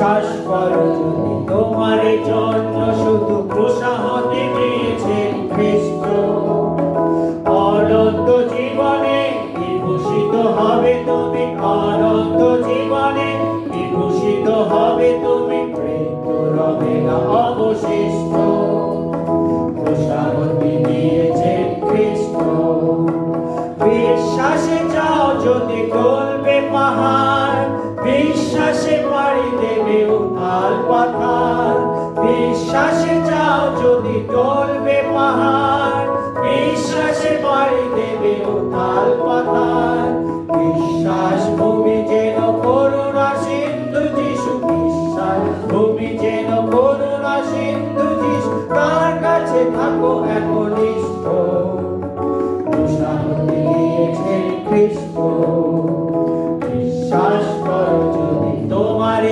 বিশ্বাস করো, তোমার জন্য শুধু প্রসাহতে দিয়েছেন খ্রিস্ট। অনন্ত জীবনে বিভূষিত হবে তুমি, অনন্ত জীবনে বিভূষিত হবে তুমি মৃত্যু রবে না অবশিষ্ট। বিশ্বাসে যাও যদি গলবে পাহাড় বিশ্বাসে পাড়ি দেবে উথাল পাথার। বিশ্বাসে যাও যদি গলবে পাহাড়। বিশ্বাসে পাড়ি দেবে উথাল পাথার। বিশ্বাস ভূমি যেন করুণা সিন্ধু যিশু বিশ্বাস। ভূমি যেন করুণা সিন্ধু যিশু, তার কাছে থাকো একনিষ্ঠ প্রসাদ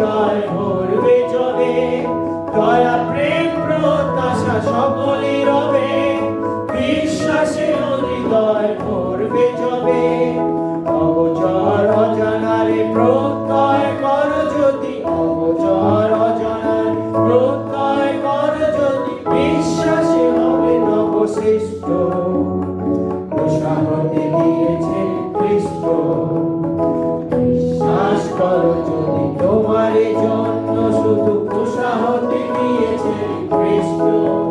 হৃদয় ভরবে জবে দয়া, প্রেম, প্রত্যাশা সকলই রবে, বিশ্বাসে হৃদয় ভরবে জবে অগচর অজানারে প্রত্যয় কর যদি, অগচর অজানার প্রত্যয় কর যদি, বিশ্বাসে হবে নবশ্রেষ্ঠ। দিয়েছেন খ্রিস্ট বিশ্বাস করো খ্রিস্ট